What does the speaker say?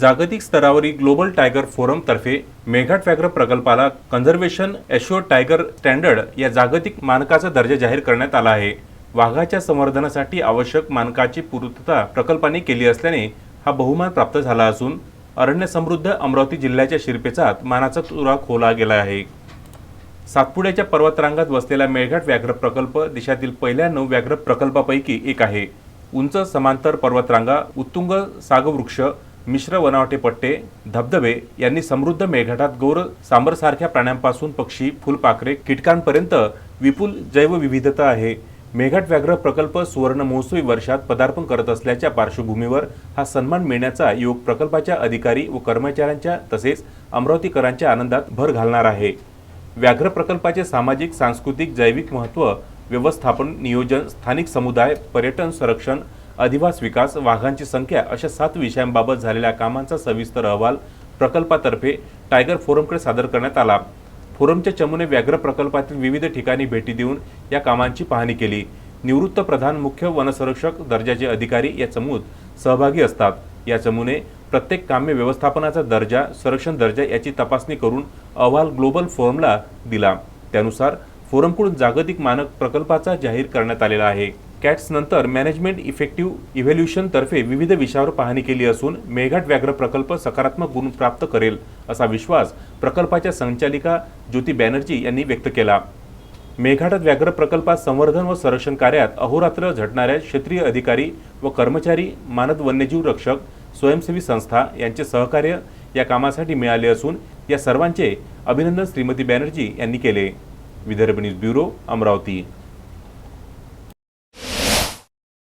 जागतिक स्तरावरील global tiger forum तर्फे मेघाट व्याघ्र प्रकल्पाला कन्झर्वेशन एश्युअर टायगर स्टँडर्ड या जागतिक मानकाचा दर्जा जाहीर करण्यात आला आहे. वाघाच्या संवर्धनासाठी आवश्यक मानकाची पूर्तता प्रकल्पाने केली असल्याने हा बहुमान प्राप्त झाला असून अरण्य समृद्ध अमरावती जिल्ह्याच्या शिरपेचात मानाचा तुरा खोला गेला आहे. सातपुड्याच्या पर्वतरांगात वसलेला मेळघाट व्याघ्र प्रकल्प देशातील पहिल्या नऊ व्याघ्र प्रकल्पापैकी एक आहे. उंच समांतर पर्वतरांगा उत्तुंग सागवृक्ष मिश्र वनावटे पट्टे धबधबे यांनी समृद्ध मेळघाटात गौर सांबरसारख्या प्राण्यांपासून पक्षी फुलपाखरे कीटकांपर्यंत विपुल जैवविविधता आहे. मेघाट व्याघ्र प्रकल्प सुवर्ण महोत्सवी वर्षात पदार्पण करत असल्याच्या पार्श्वभूमीवर हा सन्मान मिळण्याचा योग प्रकल्पाच्या अधिकारी व कर्मचाऱ्यांच्या तसेच अमरावतीकरांच्या आनंदात भर घालणार आहे. व्याघ्र प्रकल्पाचे सामाजिक सांस्कृतिक जैविक महत्त्व व्यवस्थापन नियोजन स्थानिक समुदाय पर्यटन संरक्षण अधिवास विकास वाघांची संख्या अशा सात विषयांबाबत झालेल्या कामांचा सविस्तर अहवाल प्रकल्पातर्फे टायगर फोरमकडे सादर करण्यात आला. फोरमच्या चमूने व्याघ्र प्रकल्पातील विविध ठिकाणी भेटी देऊन या कामांची पाहणी केली. निवृत्त प्रधान मुख्य वनसंरक्षक दर्जाचे अधिकारी या चमूत सहभागी असतात. या चमूने प्रत्येक काम्य व्यवस्थापनाचा दर्जा संरक्षण दर्जा याची तपासणी करून अहवाल ग्लोबल फोरमला दिला. त्यानुसार फोरमकडून जागतिक मानक प्रकल्पाचा जाहीर करण्यात आलेला आहे. कॅट्स नंतर मॅनेजमेंट इफेक्टिव्ह इव्हॅल्युशन तर्फे विविध विषयावर पाहणी केली असून मेघाट व्याघ्र प्रकल्प सकारात्मक गुण प्राप्त करेल असा विश्वास प्रकल्पाच्या संचालिका ज्योती बॅनर्जी यांनी व्यक्त केला. मेघाटात व्याघ्र प्रकल्पात संवर्धन व संरक्षण कार्यात अहोरात्र झटणाऱ्या क्षेत्रीय अधिकारी व कर्मचारी मानद वन्यजीव रक्षक स्वयंसेवी संस्था यांचे सहकार्य या कामासाठी मिळाले असून या सर्वांचे अभिनंदन श्रीमती बॅनर्जी यांनी केले. Vidarbha news bureau Amravati.